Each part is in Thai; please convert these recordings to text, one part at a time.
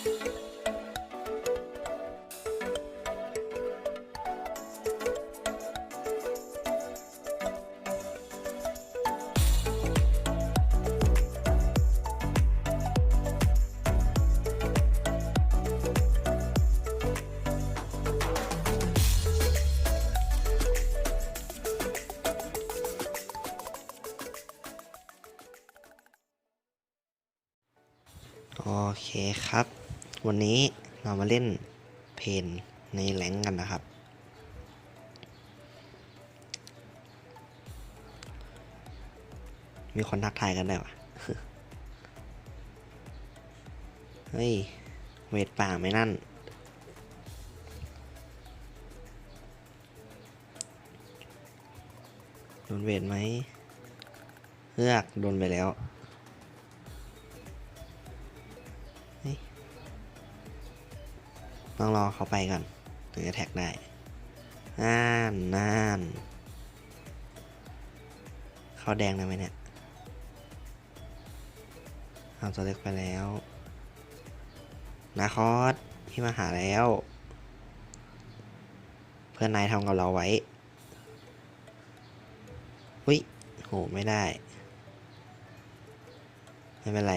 โอเคครับ วันนี้เรามาเล่นเพนในแหลงกันนะครับ มีคนทักทายกันได้วยวะเฮ้ย เวทป่าไหมนั่น โดนเวทไหมเฮือกโดนไปแล้ว ต้องรอเขาไปก่อนถึงจะแท็กได้น่านน่านเขาแดงได้ไหมเนี่ยเอาตัวเล็กไปแล้วนาคอสพี่มาหาแล้ว เพื่อนนายทำกับเราไว้อุ้ยโหไม่ได้ ไม่เป็นไร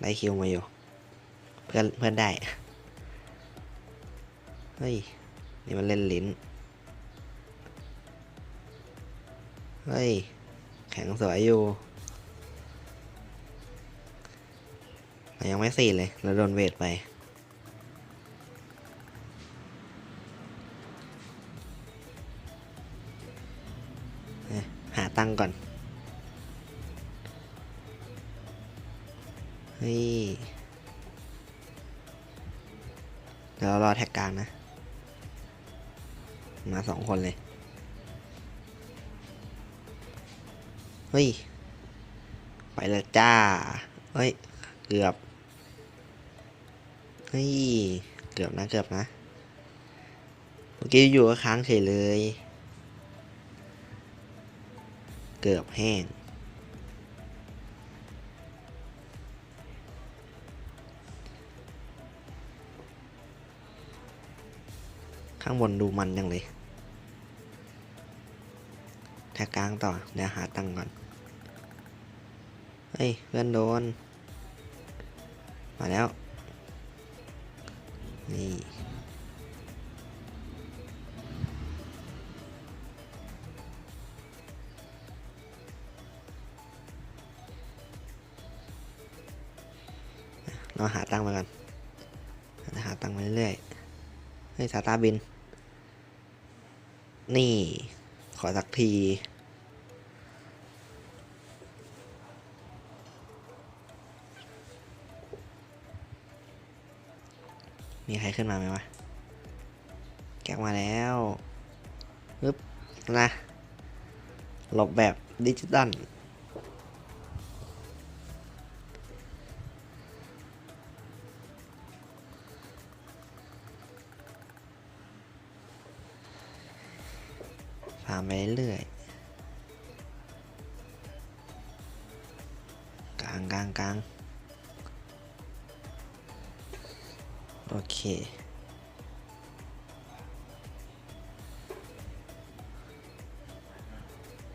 ได้คิวมาอยู่ เพื่อนเพื่อนได้ เฮ้ย นี่มันเล่นลิ้น เฮ้ย แข็งสวยอยู่ยังไม่สี่เลย แล้วโดนเวทไป หาตั้งก่อน เฮ้ย เดี๋ยวรารอแท็กกลางนะ มาสองคนเลย เฮ้ย ไปเลยจ้า เฮ้ย เกือบ เฮ้ย เกือบนะ เกือบนะ เมื่อกี้อยู่ก็ค้างเฉยเลย เกือบแห้ง ข้างบนดูมันยังเลยแท็กกลางต่อ เดี๋ยวหาตังก่อน เฮ้ย เพื่อนโดน มาแล้ว นี่เราหาตังมาก่อนหาตังค์มาเรื่อยๆ เฮ้ซาตาบิน นี่ ขอสักที มีใครขึ้นมาไหมวะ แกกมาแล้วปึ๊บนะหลบแบบดิจิตอลามไปเรื่อยกลางกลางกลางโอเค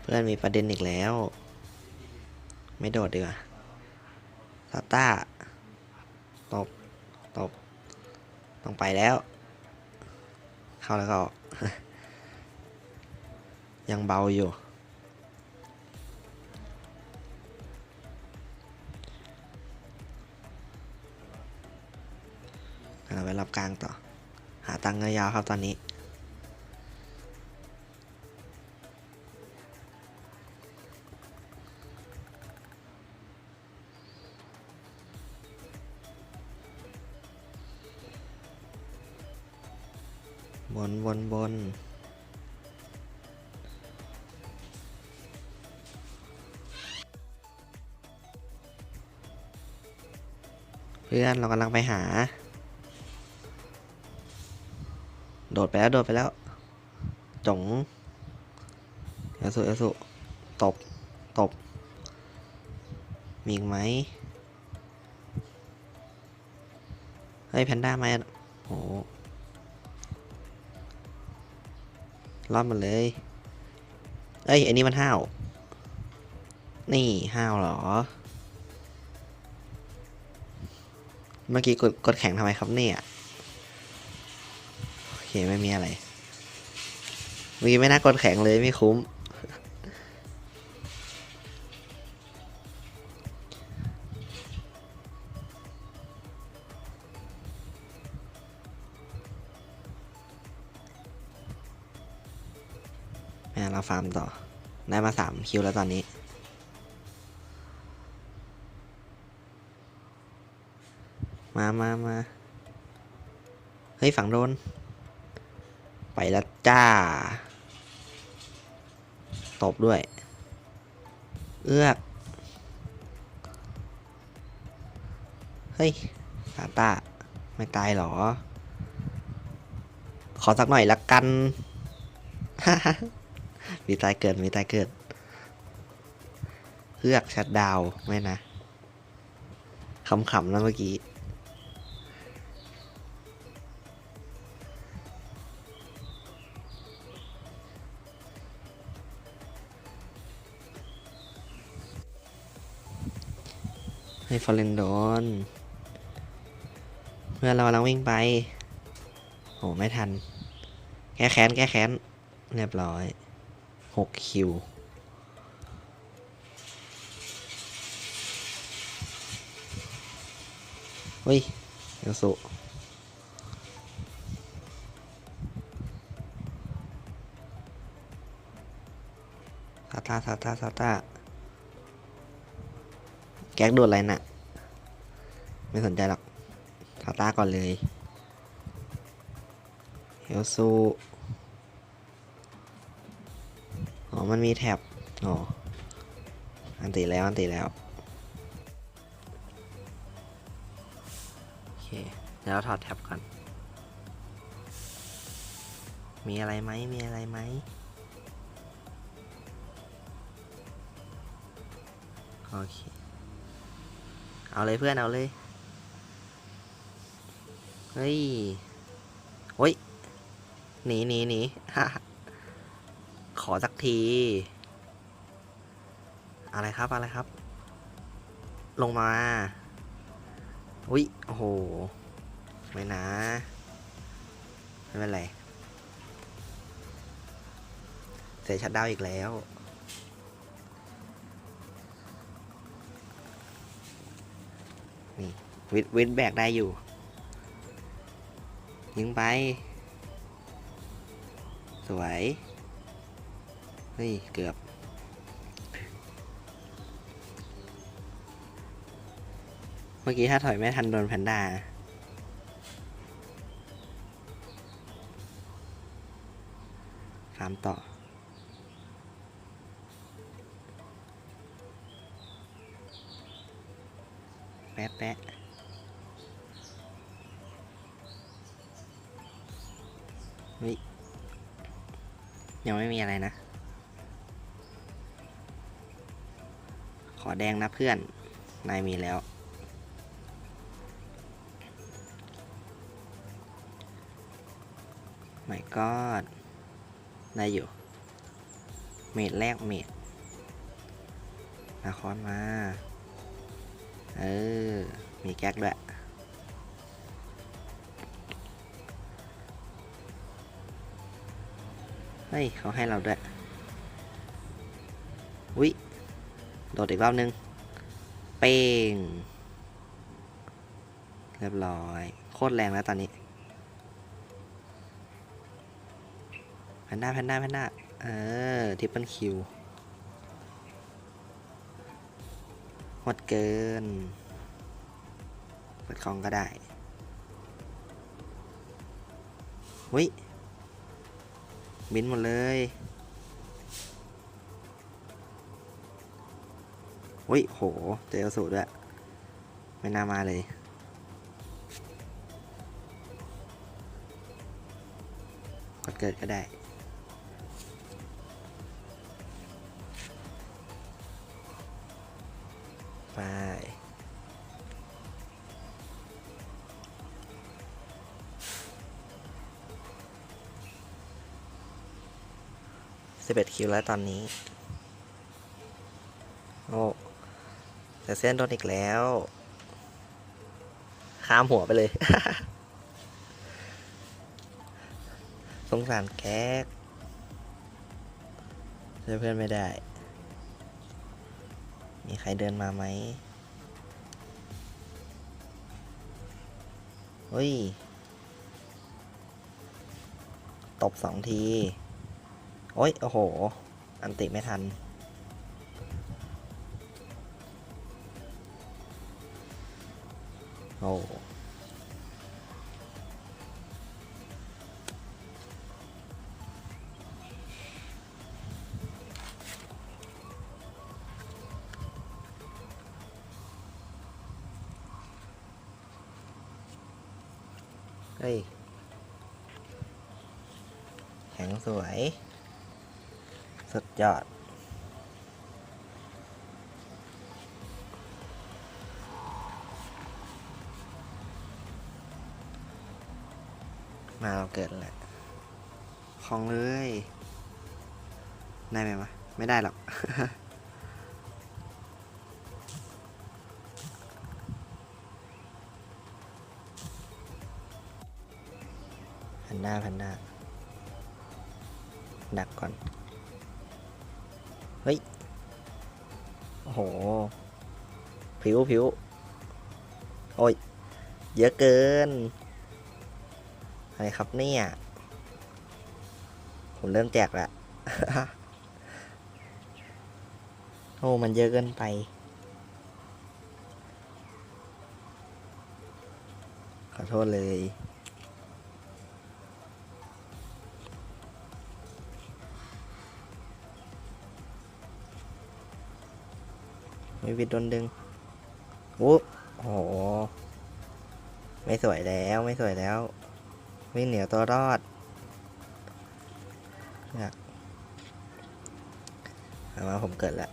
เพื่อนมีประเด็นอีกแล้ว ไม่โดดดีกว่าซาต้าตบตบต้องไปแล้ว เข้าแล้วก็ออก ยังเบาอยู่เราไปรับกลางต่อ หาตังค์ยาวครับตอนนี้บนบนบน พื่อนเรากำลังไปหา โดดไปแล้ว โดดไปแล้วจงเอสุเอสุตบ ตบ มีอีกไหมฮ้ยแพนด้ามาโหรอดมดเลย เอ้ย อันนี้มันห้าว นี่ห้าวเหรอ เมื่อกี้กดกดแข่งทำไมครับเนี่ยโอเคไม่มีอะไรเมื่อกี้ไม่น่ากดแข่งเลยไม่คุ้มแม่เราฟาร์มต่อ ได้มาสามคิวแล้วตอนนี้ มามามาเฮ้ย ฝั่งโดน ไปล้วจ้า ตบด้วย เอือก เฮ้ยซาต้า ไม่ตายหรอ ขอสักหน่อยละกัน มีตายเกิด มีตายเกิดเฮือกชัดดาวไม่นะขำๆนะเมื่อกี้ ให้ฟอร์เรนโดนเพื่อนเรากำลังวิ่งไปโหไม่ทัน แก้แค้น แก้แค้น เรียบร้อยหกคิว เฮ้ยเอลสุซาตาซาตาซาตา แก๊กโดดอะไรน่ะ ไม่สนใจหรอกซาต้าก่อนเลยเอลซูอ๋อ มันมีแท็บอ๋อ อันติแล้ว อันติแล้ว โอเคเดี๋ยวเราถอดแท็บก่อน มีอะไรไหม มีอะไรไหมโอเค เอาเลยเพื่อนเอาเลย เฮ้ยโอ้ยหนีหนีหนีฮ่าขอสักที อะไรครับอะไรครับ ลงมา อุ้ยโอ้โห ไม่นะ ไม่เป็นไร เสียชัดดาวอีกแล้ว นี่วิดวิดแบกได้อยู่ ยิงไป สวยเฮ้ยเกือบ เมื่อกี้ถ้าถอยไม่ทันโดนแพนด้าฟาร์มต่อ แปะแปะเฮ้ยยังไม่มีอะไรนะ ขอแดงนะเพื่อน นายมีแล้วไม่กอดได้อยู่ เมดแรกเมดนาคอนมา เออ มีแก๊กด้วยเฮ้ยเขาให้เราด้วยอุ๊ยโดดอีกรอบนึง เป้ง เรียบร้อย โคตรแรงแล้วตอนนี้แพนด้าแพนด้าแพนด้าเออ ทิปเปิลคิว หมดเกิน เปิดคลองก็ได้วิบินหมดเลยวิโห เจอสูตรด้วย ไม่น่ามาเลยกดเกิดก็ได้ ไป สิบเอ็ดคิวแล้วตอนนี้ โอ้ แต่เส้นโดนอีกแล้ว ข้ามหัวไปเลย สงสารแก๊กเพื่อนไม่ได้ มีใครเดินมาไหมเฮ้ย ตบสองที โอ้ย โอ้โห อันติไม่ทัน โอ้ วย สุดยอด มาเราเกิดแหละ ของเลย ได้ไหมวะ ไม่ได้หรอกแพนด้าแพนด้า ดักก่อน เฮ้ย โอ้โห ผิวผิวโอ้ย เยอะเกิน อะไรครับเนี่ย ผมเริ่มแจกละโอ้ มันเยอะเกินไปขอโทษเลย ม่วิดโดนดึงโอ้โห ไม่สวยแล้วไม่สวยแล้ว วิ่งเหนียวตัวรอดอยาเอามาผมเกิดแล้ว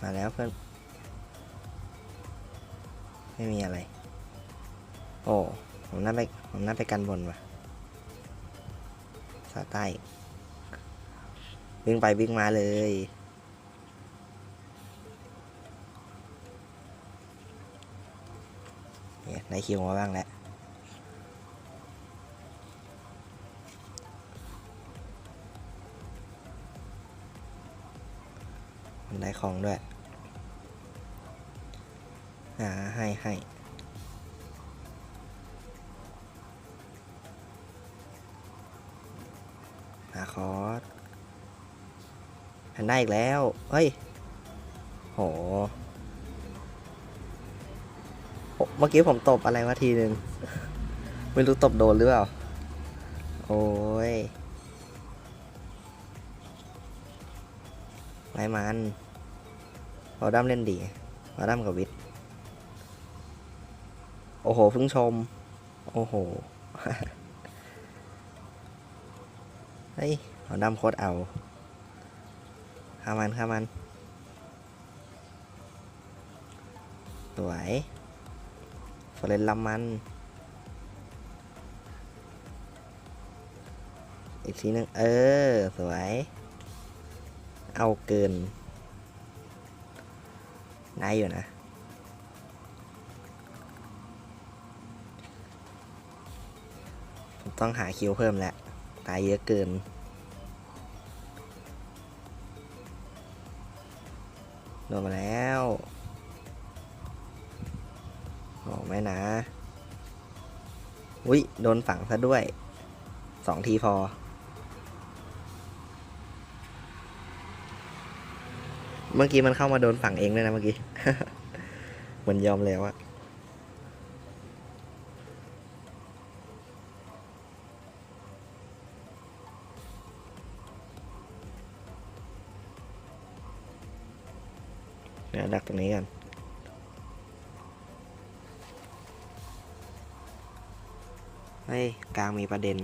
มาแล้วเพื่อน ไม่มีอะไร โอ้ ผมน่าไป ผมน่าไปกันบนว่ะาใต้ วิ่งไปวิ่งมาเลย เนี่ยได้คิวมาบ้างแล้วมันได้ของด้วย อ่า ให้ให้ คอร์สแพนด้าอีกแล้ว เฮ้ย โหโอ้เมื่อกี้ผมตบอะไรวะทีหนึ่งไม่รู้ตบโดนหรือเปล่า โอ้ยไรมันบอดัมเล่นดีบอดัมกับวิทโอ้โหเพิ่งชม โอ้โห เฮ้ยบอดัมโคตรเอาข้ามันข้ามัน สวยฟอเรนลำมัน อีกทีหนึงเออ สวย เอาเกิน ได้อยู่นะต้องหาคิวเพิ่มแล้ว ตายเยอะเกิน โดนมาแล้วโอ้ไหมนะ อุ้ยโดนฝังซะด้วย สองทีพอ เมื่อกี้มันเข้ามาโดนฝังเองด้วยนะเมื่อกี้ เหมือนยอมแล้วอะ เดี๋ยวดักตรงนี้กันเฮ้ยกลางมีประเด็น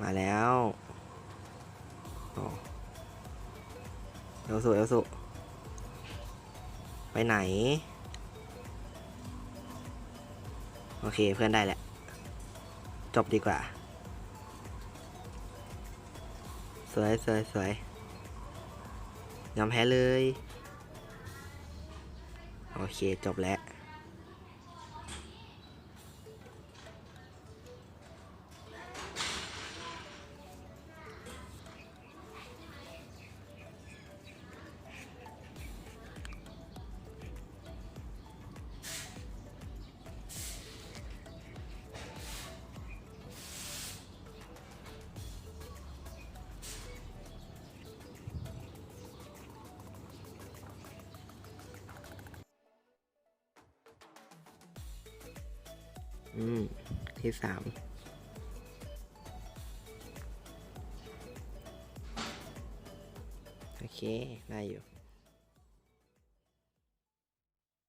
มาแล้วเอลสุเอลสุไปไหน โอเคเพื่อนได้แหละ จบดีกว่า สวยสวยสวย ยอมแพ้เลย โอเคจบแล้ว อืมที่สามโอเค ได้อยู่